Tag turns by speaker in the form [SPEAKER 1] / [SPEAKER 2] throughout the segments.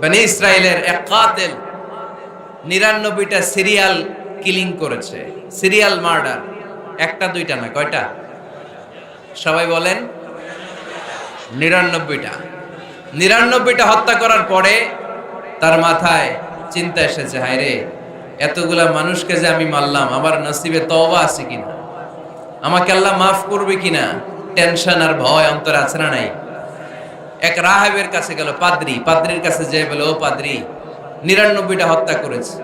[SPEAKER 1] বানি ইসরায়েলের এক কাতেল নিরানব্বইটা সিরিয়াল কিলিং করেছে। Serial murder. একটা, দুইটা না কয়টা? সবাই বলেন। নিরানব্বইটা। নিরানব্বইটা হত্যা করার পরে তার মাথায় চিন্তা এসেছে, হায় রে, এতগুলা মানুষকে যে আমি মারলাম, আমার নসিবে তওবা আছে কিনা? আমাকে আল্লাহ মাফ করবে কিনা? টেনশন আর ভয় অন্তরে আছে না নাই? এক রাহেবের কাছে গেল, পাদ্রি, পাদ্রির কাছে যে বলে, ও পাদ্রি, নিরানব্বইটা হত্যা করেছে।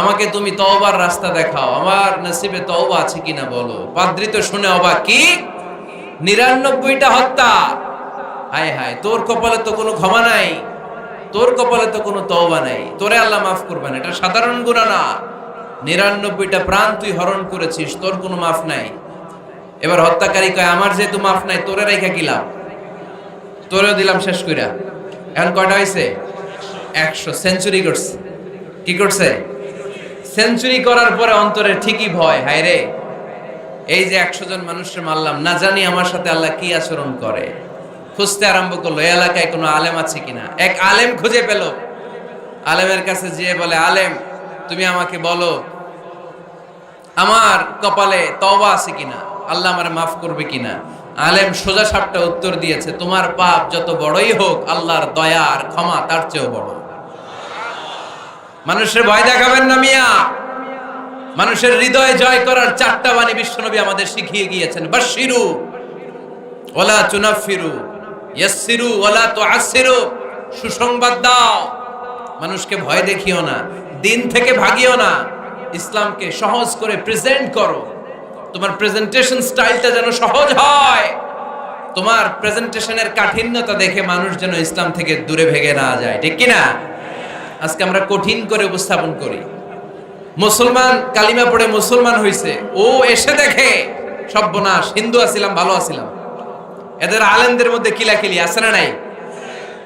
[SPEAKER 1] আমাকে তুমি তওবার রাস্তা দেখাও, আমার নসিবে তওবা আছে কিনা বলো? পাদ্রি তো শুনে অবাক, কি? নিরানব্বইটা হত্যা? হায় হায়, তোর কপালে তো কোনো ক্ষমা নাই, তোর কপালে তো কোনো তওবা নাই। তোরে আল্লাহ মাফ করবে না এটা সাধারণ গুণা না। নিরানব্বইটা প্রাণ তুই হরণ করেছিস, তোর কোনো মাফ নাই। এবার হত্যাকারী কয়, আমার যেহেতু মাফ নাই, তোরে রেখা কি লাভ? তোরেও দিলাম শেষ কইরা। এখন কয়টা হয়েছে একশো। সেঞ্চুরি করছে। কি করছে? সেঞ্চুরি করার পরে অন্তরে ঠিকই ভয়। হায় রে। এই যে একশো জন মানুষের মারলাম, না জানি আমার সাথে আল্লাহ কি আচরণ করে। খুঁজতে আরম্ভ করল এই এলাকায় কোনো আলেম আছে কিনা? এক আলেম খুঁজে পেল। আলেমের কাছে যেয়ে বলে, আলেম, তুমি আমাকে বলো, আমার কপালে তওবা আছে কিনা? আল্লাহ আমার মাফ করবে কিনা? আলেম সোজা সাপটা উত্তর দিয়েছে, তোমার পাপ যত বড়ই হোক, আল্লাহর দয়া আর ক্ষমা তার চেয়েও বড়। মানুষের ভয় দেখাবেন না মিয়া। মানুষের হৃদয়ে জয় করার চারটা বাণী বিশ্বনবী আমাদের শিখিয়ে গিয়েছেন। বাশিরু ওলা চুনাফিরু ইয়াসসিরু ওলা তুআসসিরু। সুসংবাদ দাও। মানুষকে ভয় দেখিও না, দিন থেকে ভাগিও না। ইসলামকে সহজ করে প্রেজেন্ট করো। তোমার প্রেজেন্টেশন স্টাইলটা যেন সহজ হয়। তোমার প্রেজেন্টেশনের কাঠিন্যতা দেখে মানুষ যেন ইসলাম থেকে দূরে ভেগে না যায়। ঠিক কি না আজকে আমরা কঠিন করে উপস্থাপন করি। মুসলমান, কালিমা পড়ে মুসলমান হইছে। ও এসে দেখে সব্যনাশ হিন্দু আছিলাম, ভালো আছিলাম। এদের আলেমদের মধ্যে কিলাকিলি আছে না নাই?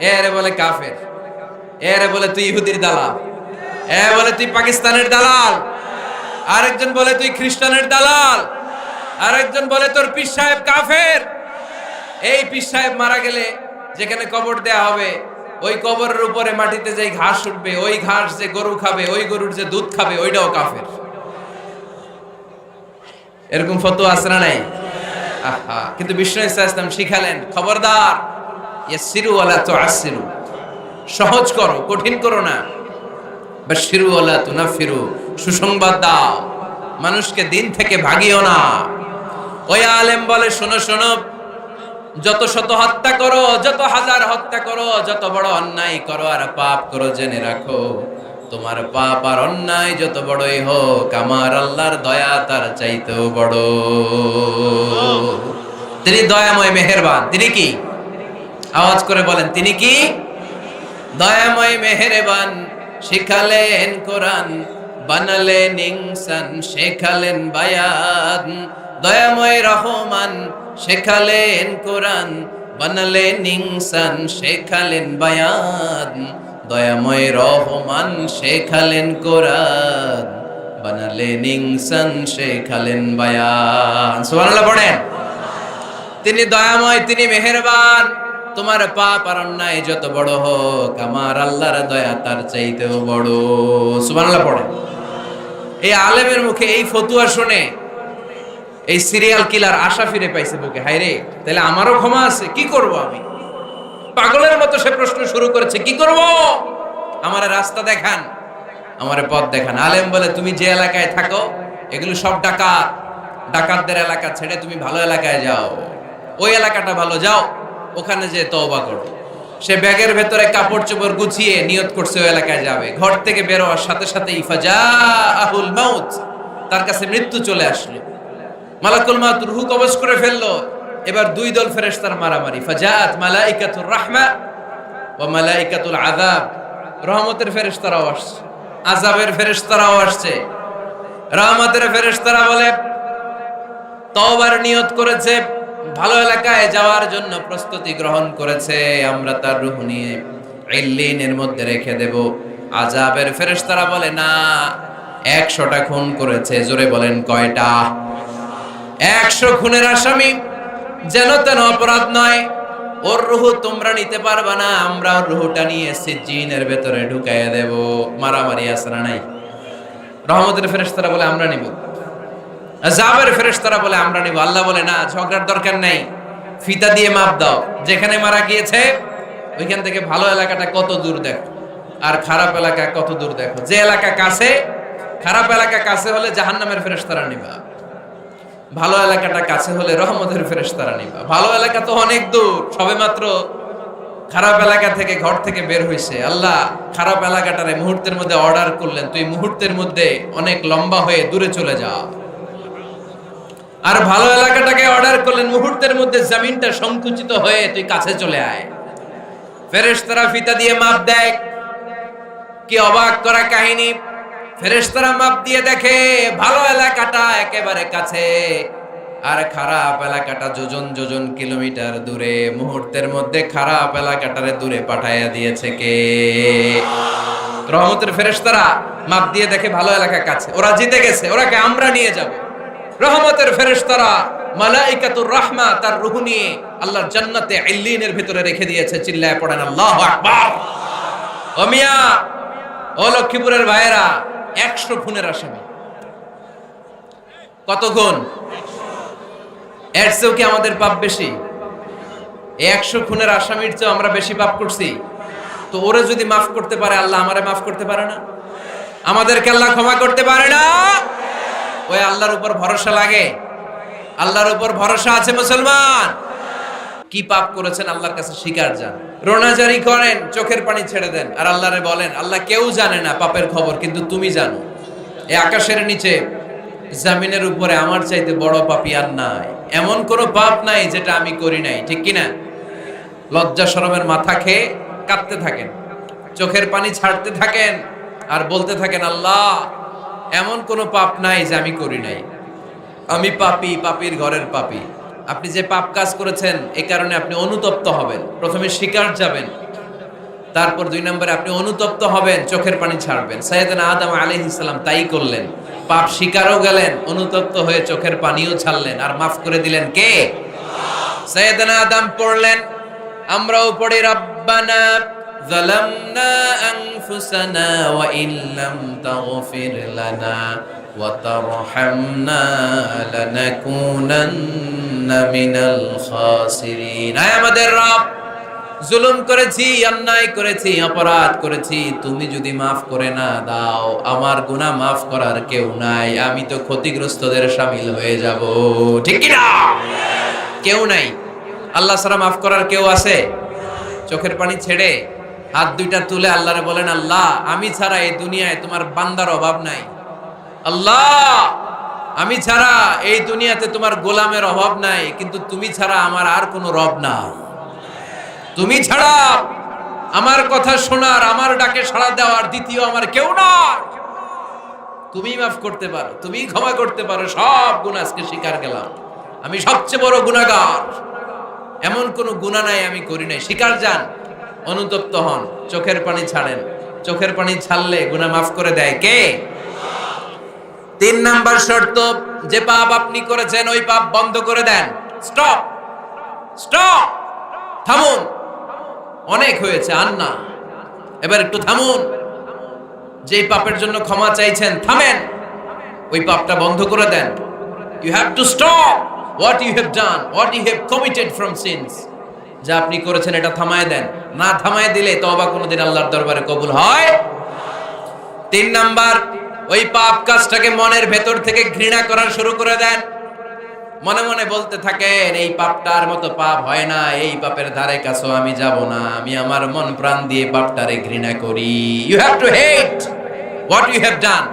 [SPEAKER 1] এরে বলে কাফের। এরে বলে তুই ইহুদির দালাল। এ বলে তুই পাকিস্তানের দালাল। আরেকজন বলে তুই খ্রিস্টানের দালাল। আরেকজন বলে, তোর পীর সাহেব কাফের। এই পীর সাহেব মারা গেলে যেখানে কবর দেয়া হবে, ওই কবরের উপরে মাটিতে যে ঘাস উঠবে, ওই ঘাস যে গরু খাবে, ওই গরুর যে দুধ খাবে, ওইটাও কাফের। এরকম ফটো আছে না নাই? কিন্তু বিষ্ণু ইসলাম শিখালেন, খবরদার ইয়াসিরু ওয়ালা তুআসিরু সহজ করো, কঠিন করো না। বাশিরু ওয়ালা তুনাফিরু সুসংবাদ দাও। মানুষকে দিন থেকে ভাগিও না। ওই আলেম বলে, শোনো শোনো, যত শত হত্যা করো, যত হাজার হত্যা করো, যত বড় অন্যায় করো আর পাপ করো, জেনে রাখো, তোমার পাপ আর অন্যায় যত বড়ই হোক, আমার আল্লাহর দয়া তার চাইতেও বড়। তিনি দয়াময় মেহেরবান। তিনি কি? আওয়াজ করে বলেন, তিনি কি? দয়াময় মেহেরবান, শিখালেন কোরআন, বানালেন ইনসান, শেখালেন বায়ান দয়াময় রহমান, শেখালেন কোরআন, বানালেন ইনসান, শেখালেন বায়ান। দয়াময় রহমান, শেখালেন কোরআন, বানালেন ইনসান, শেখালেন বায়ান। সুবহানাল্লাহ, পড়েন। তিনি দয়াময়, তিনি মেহেরবান। তোমার পাপ আর অন্যায় যত বড় হোক, আমার আল্লাহর দয়া তার চাইতেও বড়। সুবহানাল্লাহ পড়ে এই আলেমের মুখে এই ফতুয়া শুনে এই সিরিয়াল কিলার আশা ফিরে পাইছে বুকে। হায় রে, তাহলে আমারও ক্ষমা আছে, কি করব আমি? পাগলের মতো সে প্রশ্ন শুরু করেছে, কি করব? আমার রাস্তা দেখান, আমার পথ দেখান। আলেম বলে, তুমি যে এলাকায় থাকো, এগুলো সব ডাকাত। ডাকাতদের এলাকা ছেড়ে তুমি ভালো এলাকায় যাও। ওই এলাকাটা ভালো, যাও, ওখানে যে তওবা করো। সে ব্যাগের ভেতরে কাপড় চোপড় গুছিয়ে নিয়ত করছে, ওই এলাকায় যাবে। ঘর থেকে বেরোয়ার সাথে সাথে ইফাজা আহুল মাউত, তার কাছে মৃত্যু চলে আসলো। মালাকুল মাত রুহু কবজ করে ফেলল। এবার দুই দল ফেরেশতার মারামারি। ফাজাত মালাইকাতুর রাহমা ওয়া মালাইকাতুল আযাব। রহমতের ফেরেশতারাও আসছে। আযাবের ফেরেশতারাও আসছে। রহমতের ফেরেশতারা বলে, তওবার নিয়ত করেছে, ভালো এলাকায় যাওয়ার জন্য প্রস্তুতি গ্রহণ করেছে, আমরা তার রুহ নিয়ে ইল্লিনের মধ্যে রেখে দেব। আজাবের ফেরেশতারা বলে, না, একশোটা খুন করেছে। জোরে বলেন, কয়টা? একশো খুনের আসামি। যেন তেন অপরাধ নয়, ওর রুহু তোমরা নিতে পারবে না, আমরা ওর রুহুটা নিয়ে সিজিনের ভেতরে ঢুকাইয়া দেব। মারামারি আসরা নাই? রহমতের ফেরেশতারা বলে, আমরা নিব। জাবের ফেরেশতারা বলে, আমরা নিব। আল্লাহ বলে, না, ঝগড়ার দরকার নেই। ফিতা দিয়ে মাপ দাও। যেখানে মারা গিয়েছে, ওইখান থেকে ভালো এলাকাটা কত দূর দেখো, আর খারাপ এলাকা কত দূর দেখো। যে এলাকা কাছে, খারাপ এলাকা কাছে হলে জাহান্নামের ফেরেশতারা নিবা। ভালো এলাকাটা কাছে হলে রহমতের ফেরেশতারা নিবা। ভালো এলাকা তো অনেক দূর, সবে মাত্র খারাপ এলাকা থেকে ঘর থেকে বের হয়েছে আল্লাহ খারাপ এলাকাটারে মুহূর্তের মধ্যে অর্ডার করলেন, তুই মুহূর্তের মধ্যে অনেক লম্বা হয়ে দূরে চলে যা। আর ভালো এলাকাটাকে অর্ডার করলেন, মুহূর্তের মধ্যে জমিনটা সংকুচিত হয়ে তুই কাছে চলে আয়। ফেরেশতারা ফিতা দিয়ে মাপ দেয়। কি অবাক করা কাহিনী? ফেরেশতারা মাপ দিয়ে দেখে, ভালো এলাকাটা একেবারে কাছে। আর খারাপ এলাকাটা যোজন যোজন কিলোমিটার দূরে। মুহূর্তের মধ্যে খারাপ এলাকাটারে দূরে পাঠাইয়া দিয়েছে কে? রহমতের ফেরেশতারা মাপ দিয়ে দেখে, ভালো এলাকা কাছে। ওরা জিতে গেছে। ওরাকে আমরা নিয়ে যাব। রহমতের ফেরেশতারা মালাইকাতুর রহমা তার রূহ নিয়ে আল্লাহর জান্নাতে ইল্লিনের ভিতরে রেখে দিয়েছে। চিল্লায় পড়েন, আল্লাহু আকবার। ও মিয়া, ও লক্ষ্মীপুরের ভাইয়েরা একশো খুনের আসামি। কত গুণ? এর কি আমাদের পাপ বেশি? একশো খুনের আসামির চেয়েও আমরা বেশি পাপ করছি। তো ওরে যদি মাফ করতে পারে, আল্লাহ আমারে মাফ করতে পারে না? আমাদেরকে আল্লাহ ক্ষমা করতে পারে না? ওই আল্লাহর উপর ভরসা লাগে। আল্লাহর উপর ভরসা আছে মুসলমান। কি পাপ করেছেন আল্লাহর কাছে স্বীকার যান। রোনাজারি করেন, চোখের পানি ছেড়ে দেন। আর আল্লাহরে বলেন, আল্লাহ কেউ জানে না পাপের খবর, কিন্তু তুমি জানো। এই আকাশের নিচে, জামিনের উপরে আমার চাইতে বড় পাপি আর নাই। এমন কোনো পাপ নাই যেটা আমি করি নাই, ঠিক কিনা? লজ্জা শরমের মাথা খেয়ে কাঁদতে থাকেন, চোখের পানি ছাড়তে থাকেন আর বলতে থাকেন, আল্লাহ, এমন কোনো পাপ নাই যে আমি করি নাই। আমি পাপি, পাপির ঘরের পাপি। আপনি যে পাপ কাজ করেছেন এ কারণে আপনি অনুতপ্ত হবেন প্রথমে শিকার যাবেন তারপর দুই নম্বরে আপনি অনুতপ্ত হবেন চোখের পানি ছাড়বেন সৈয়দনা আদম আলাইহিস সালাম তাই করলেন পাপ শিকারও গেলেন অনুতপ্ত হয়ে চোখের পানিও ছাড়লেন আর মাফ করে দিলেন কে সৈয়দনা আদম পড়লেন আমরাও পড়ি রব্বানা ظلمنا أنفسنا وإن لم تغفر لنا وترحمنا لنكونن من الخاسرين আয় আমাদের রব জুলুম করেছি অন্যায় করেছি অপরাধ করেছি তুমি যদি মাফ করে না দাও আমার গুনাহ মাফ করার কেউ নাই আমি তো ক্ষতিগ্রস্তদের সামিল হয়ে যাব ঠিক কি না কেউ নাই আল্লাহ সারা মাফ করার কেউ আছে চোখের পানি ছেড়ে হাত দুইটা তুলে আল্লাহরে বলেন আল্লাহ আমি ছাড়া এই দুনিয়ায় তোমার বান্দার অভাব নাই আল্লাহ, আমি ছাড়া এই দুনিয়াতে তোমার গোলামের অভাব নাই, কিন্তু তুমি ছাড়া আমার আর কোনো রব না তুমি ছাড়া আমার কথা শোনার, আমার ডাকে সাড়া দেওয়ার দ্বিতীয় আমার কেউ নয় তুমি মাফ করতে পারো, তুমি ক্ষমা করতে পারো, সব গুণ আজকে স্বীকার গেলাম। আমি সবচেয়ে বড় গুণাগার এমন কোনো গুণা নাই আমি করি নাই। স্বীকার যান, অনুতপ্ত হন, চোখের পানি ছাড়েন। চোখের পানি ছাড়লে গুনাহ মাফ করে দেয়। কে? তিন নাম্বার শর্ত, যে পাপ আপনি করেছেন, ওই পাপ বন্ধ করে দেন। স্টপ স্টপ থামুন। অনেক হয়েছে, আর না। এবার একটু থামুন। যে পাপের জন্য ক্ষমা চাইছেন, থামেন। ওই পাপটা বন্ধ করে দেন। You have to stop what you have done what you have committed from sins যা আপনি করেছেন, এটা থামায় দেন। না থামায় দিলে তবা কোনোদিন আল্লাহর দরবারে কবুল হয়। তিন নাম্বার ওই পাপ কাজটাকে মনের ভেতর থেকে ঘৃণা করা শুরু করে দেন। মনে মনে বলতে থাকেন, এই পাপটার মতো পাপ হয় না, এই পাপের ধারে কাছেও আমি যাব না। আমি আমার মন প্রাণ দিয়ে পাপটারে ঘৃণা করি। You have to hate what you have done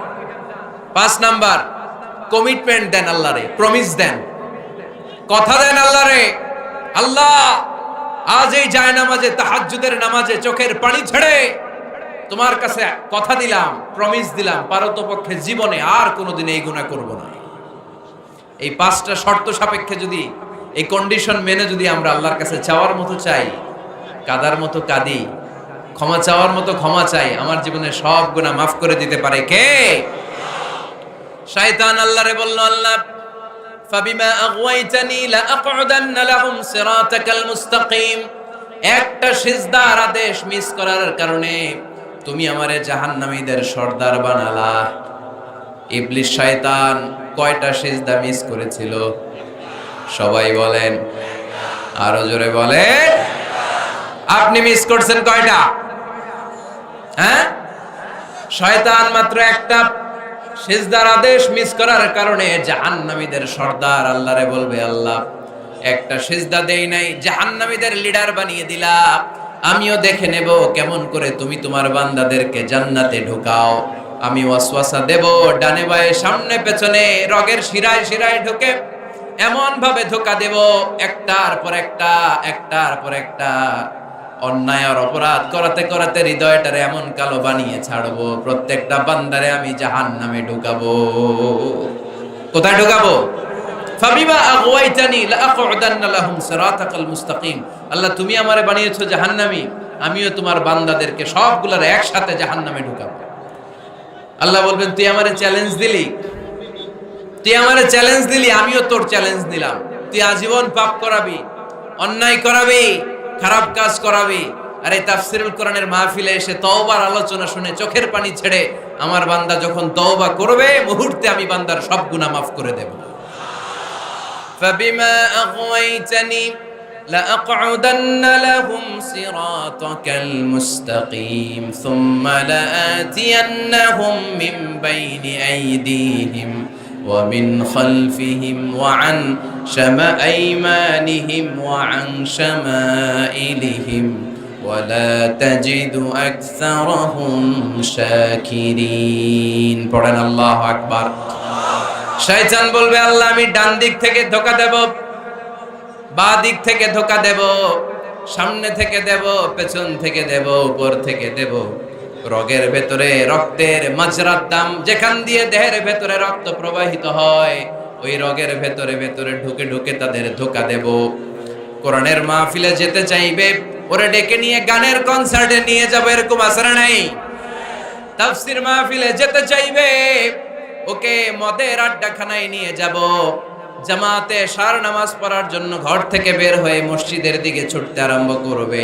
[SPEAKER 1] পাঁচ নাম্বার কমিটমেন্ট দেন আল্লাহরে প্রমিস দেন। কথা দেন আল্লাহরে, আল্লাহ, আজ এই যায় নামাজে তাহাজ্জুদের নামাজে চোখের পানি ছেড়ে তোমার কাছে কথা দিলাম প্রমিস দিলাম, পারতপক্ষে জীবনে আর কোনোদিন এই গুণা করব না। এই পাঁচটা শর্ত সাপেক্ষে যদি, এই কন্ডিশন মেনে যদি আমরা আল্লাহর কাছে চাওয়ার মতো চাই, কাদার মতো কাঁদি, ক্ষমা চাওয়ার মতো ক্ষমা চাই, আমার জীবনে সব গুণা মাফ করে দিতে পারে কে? শয়তান আল্লাহরে বলল, আল্লাহ, ফাবিমা আগওয়াইতানি লা আকউদান্না লাহুম সিরাতাকাল মুস্তাকিম। একটা সিজদার আদেশ মিস করার কারণে তুমি আমারে জাহান্নামীদের সর্দার বানালা। ইবলিশ শয়তান কয়টা সিজদা মিস করেছিল? সবাই বলেন। আরও জোরে বলেন। আপনি মিস করছেন কয়টা? হ্যাঁ? শয়তান মাত্র একটা সিজদার আদেশ মিস করার কারণে জাহান্নামীদের সর্দার আল্লাহরে বলবে, আল্লাহ, একটা সিজদা দেই নাই, জাহান্নামীদের লিডার বানিয়ে দিলা আমিও দেখে নেব কেমন করে তুমি তোমার বান্দাদেরকে জান্নাতে ঢুকাও। আমি ওয়াসওয়াসা দেব, ডানে বায়ে সামনে পেছনে রগের শিরায় শিরায় ঢুকে এমন ভাবে ধোকা দেব, একটার পর একটা, একটার পর একটা। অন্যায় আর অপরাধ করাতে করাতে হৃদয়টারে এমন কালো বানিয়ে ছাড়বো, প্রত্যেকটা বান্দারে আমি জাহান নামে ঢুকাবো। কোথায় ঢুকাবো? ফাবিমা লাআকউদান্না লাহুম সিরাতাকাল মুস্তাকিম। আল্লাহ, তুমি আমারে বানিয়েছো আমিও তোমার বান্দাদেরকে সবগুলার একসাথে জাহান্নামে ঢুকাবো। আল্লাহ বলবেন, তুই আমারে চ্যালেঞ্জ দিলি। তুই আমারে চ্যালেঞ্জ দিলি, আমিও তোর চ্যালেঞ্জ দিলাম তুই আজীবন পাপ করাবি, অন্যায় করাবি, খারাপ কাজ করাবি। আর এই তাফসিরুল কোরআনের মাহফিলে এসে তওবার আলোচনা শুনে চোখের পানি ছেড়ে আমার বান্দা যখন তওবা করবে, মুহূর্তে আমি বান্দার সব গুনাহ মাফ করে দেব। فبما أغويتني لأقعدن لهم صراطك المستقيم ثم لآتينهم من بين أيديهم ومن خلفهم وعن شم أيمانهم وعن شمائلهم ولا تجد أكثرهم شاكرين. قرآن الله أكبر শয়তান বলবে, আল্লাহ, আমি ডান দিক থেকে ধোকা দেব, বা দিক থেকে ধোকা দেব, সামনে থেকে দেব, পেছন থেকে দেব, উপর থেকে দেব। রগের ভেতরে রক্তের মাজরার দাম, যেখান দিয়ে দেহের ভেতরে রক্ত প্রবাহিত হয়, ওই রগের ভেতরে ভেতরে ঢুকে ঢুকে তাদের ধোকা দেব। কোরআনের মাহফিলে যেতে চাইবে, ওরে ডেকে নিয়ে গানের কনসার্টে নিয়ে যাব, এরকম আসার নাই। তাফসির মাহফিলে যেতে চাইবে ওকে মদের আড্ডাখানায় নিয়ে যাব। জামাতে সার নামাজ পড়ার জন্য ঘর থেকে বের হয়ে মসজিদের দিকে ছুটতে আরম্ভ করবে।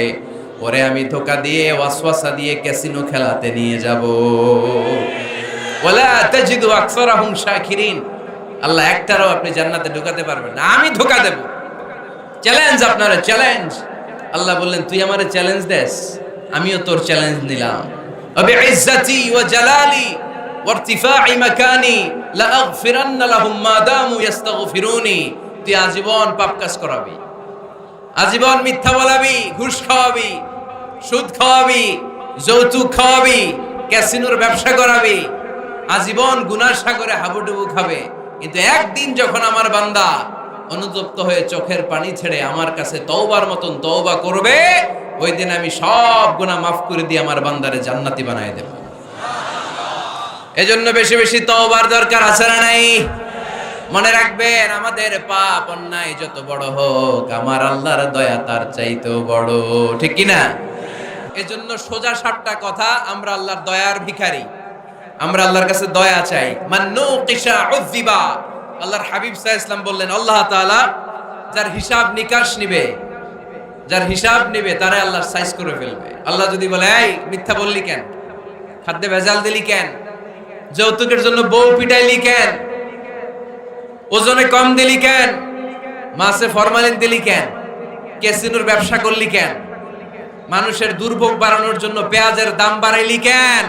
[SPEAKER 1] ওরে আমি ধোকা দিয়ে, ওয়াসওয়াসা দিয়ে ক্যাসিনো খেলাতে নিয়ে যাব। ওয়ালা তাজিদু আকসারাহুম শাকিরিন। আল্লাহ একটারও আপনি জান্নাতে ঢুকাতে পারবেন না। আমি ধোকা দেব। চ্যালেঞ্জ আপনারা, চ্যালেঞ্জ। আল্লাহ বললেন, তুই আমারে চ্যালেঞ্জ দেস, আমিও তোর চ্যালেঞ্জ নিলাম। আবে ইজ্জতি ওয়া জালালি। ওয়ারতিফাই মাকানি লাআগফিরান্না লাহুম মা দামু ইস্তাগফিরুনি তুই আজীবন পাপ কাজ করাবি। আজীবন মিথ্যা বলাবি, ঘুষ খাওয়াবি, সুদ খাওয়াবি, যৌতুক খাওয়াবি, ক্যাসিনোর ব্যবসা করাবি। আজীবন গুনার সাগরে হাবুডুবু খাবে। কিন্তু একদিন যখন আমার বান্দা অনুতপ্ত হয়ে চোখের পানি ছেড়ে আমার কাছে তওবার মতন তওবা করবে, ওই দিন আমি সব গুনাহ মাফ করে দিয়ে আমার বান্দারে জান্নাতি বানায় দেব। এজন্য বেশি বেশি তওবার দরকার আছে না নাই? মনে রাখবেন, আমাদের পাপ অন্যায় যত বড় হোক, আমার আল্লাহর দয়া তার চাইতেও বড়, ঠিক কি না এজন্য সোজা সাতটা কথা, আমরা আল্লাহর দয়ার ভিখারি। আমরা আল্লাহর কাছে দয়া চাই। মান্নু কিসা উযিবা। আল্লাহর হাবিব সাল্লাল্লাহু ইসলাম বললেন, আল্লাহ তাআলা যার হিসাব নিকাশ নিবে, যার হিসাব নিবে, তারে আল্লাহ সাইজ করে ফেলবে। আল্লাহ যদি বলে, এই, মিথ্যা বললি কেন? খাদ্যে ভেজাল দিলি কেন? যৌতুকের জন্য বউ পিটাইলি কেন? ওজনে কম দিলি কেন? মাসে ফরমালিন দিলি কেন? ক্যাসিনোর ব্যবসা করলি কেন? মানুষের দুর্ভোগ বাড়ানোর জন্য পেঁয়াজের দাম বাড়াইলি কেন?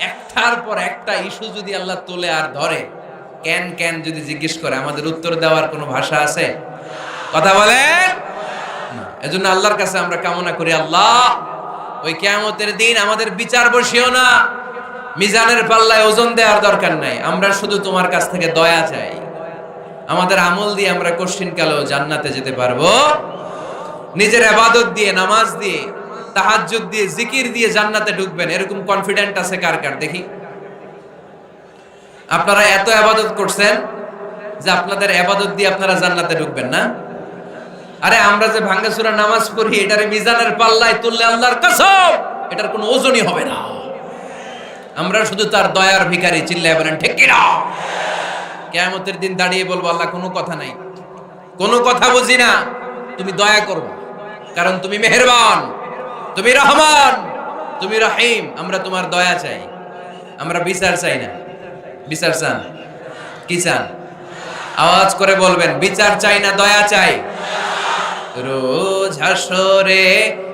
[SPEAKER 1] একটার পর একটা ইস্যু যদি আল্লাহ তোলে আর ধরে, কেন কেন যদি জিজ্ঞেস করে, আমাদের উত্তর দেওয়ার কোনো ভাষা আছে? কথা বলেন? এজন্য আল্লাহর কাছে আমরা কামনা করি, আল্লাহ, ওই কেয়ামতের দিন আমাদের বিচার বসিও না। মিজানের পাল্লায় ওজন দেওয়ার দরকার নাই। আমরা শুধু তোমার কাছ থেকে দয়া চাই। আমাদের আমল দিয়ে আমরা কশ্চিন কালেও জান্নাতে যেতে পারব। নিজের আবাদত দিয়ে, নামাজ দিয়ে, তাহাজ্জুদ দিয়ে, জিকির দিয়ে জান্নাতে ঢুকবেন। এরকম কনফিডেন্ট আছে কার কার? দেখি। আপনারা এত আবাদত করছেন যে আপনাদের আবাদত দিয়ে আপনারা জান্নাতে ঢুকবেন না? আরে আমরা যে ভাঙ্গাসুরা নামাজ পড়ি, এটারে মিজানের পাল্লায় তুললে আল্লাহর কসম, এটার কোনো ওজনই হবে না। আমরা শুধু তার দয়ার ভিখারি চিল্লায় বলেন, ঠিক কিনা কেয়ামতের দিন দাঁড়িয়ে বলব, আল্লাহ, কোনো কথা নাই। কোনো কথা বুঝি না। তুমি দয়া করো কারণ তুমি মেহেরবান, তুমি রহমান, তুমি রহিম। আমরা তোমার দয়া চাই। আমরা বিচার চাই না। বিচার চান? কি চান? আওয়াজ করে বলবেন, বিচার চাই না, দয়া চাই। রোজ হাসরে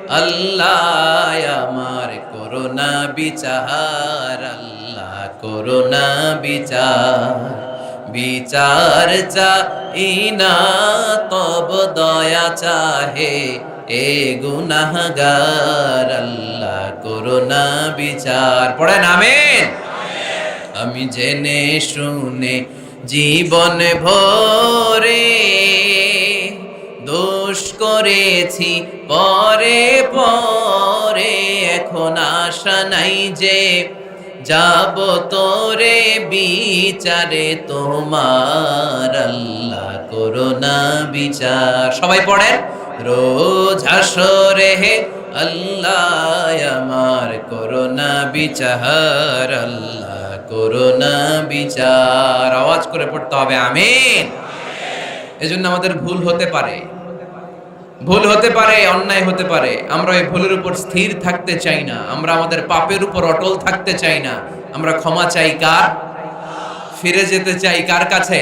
[SPEAKER 1] আল্লাহ আমার করোনা বিচার, আল্লাহ করোনা বিচার। বিচার চাই না, তব দয়া চাহে এ গুনাহগার। আল্লাহ করোনা বিচার। পড়েন, আমেন। আমি জেনে শুনে জীবন ভরে দোষ করেছি পরে পরে। এখন আশা নাই যে যাব তোরে বিচারে তোমার আল্লাহ করোনা বিচার। সবাই পড়েন, রোজ হাসরে আল্লাহ আমার করোনা বিচার, আল্লাহ করোনা বিচার। আওয়াজ করে পড়তে হবে, আমিন। এজন্য আমাদের ভুল হতে পারে। ভুল হতে পারে, অন্যায় হতে পারে, আমরা এই ভুলের উপর স্থির থাকতে চাই না, আমরা আমাদের পাপের উপর অটল থাকতে চাই না, আমরা ক্ষমা চাই কার? ফিরে যেতে চাই কার কাছে?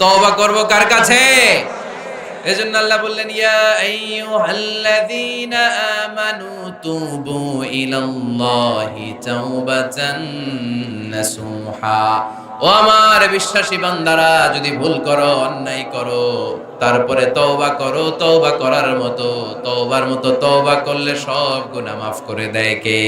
[SPEAKER 1] তওবা করব কার কাছে? এজন্য আল্লাহ বললেন, ইয়া আইয়ুহাল্লাযীনা আমানু তুবু ইলাল্লাহি তাওবাতান নাসুহা। ও আমার বিশ্বাসী বান্দারা, যদি ভুল করো, অন্যায় করো, তারপরে তওবা করো, তওবা করার মতো, তওবার মতো তওবা করলে সব গুনাহ মাফ করে দেয় কে?